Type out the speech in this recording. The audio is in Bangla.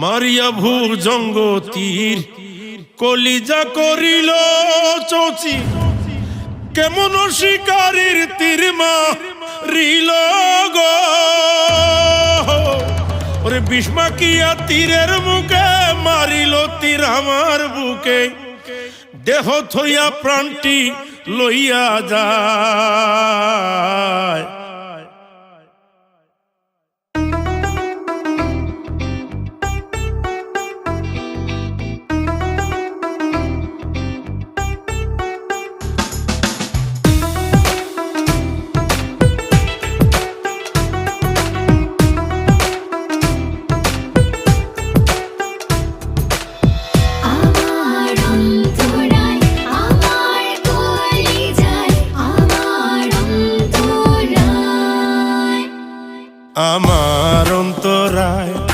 মারিয়া ভূর জঙ্গ তীর কলিজা করিল চৌচি। কেমন শিকারীর তীর মারিল গো। ওরে বিষ্মাকিয়া তীরের মুখে মারিল তীর আমার বুকে। দেহ থইয়া প্রাণটি লইয়া যায় আমার অন্তরায়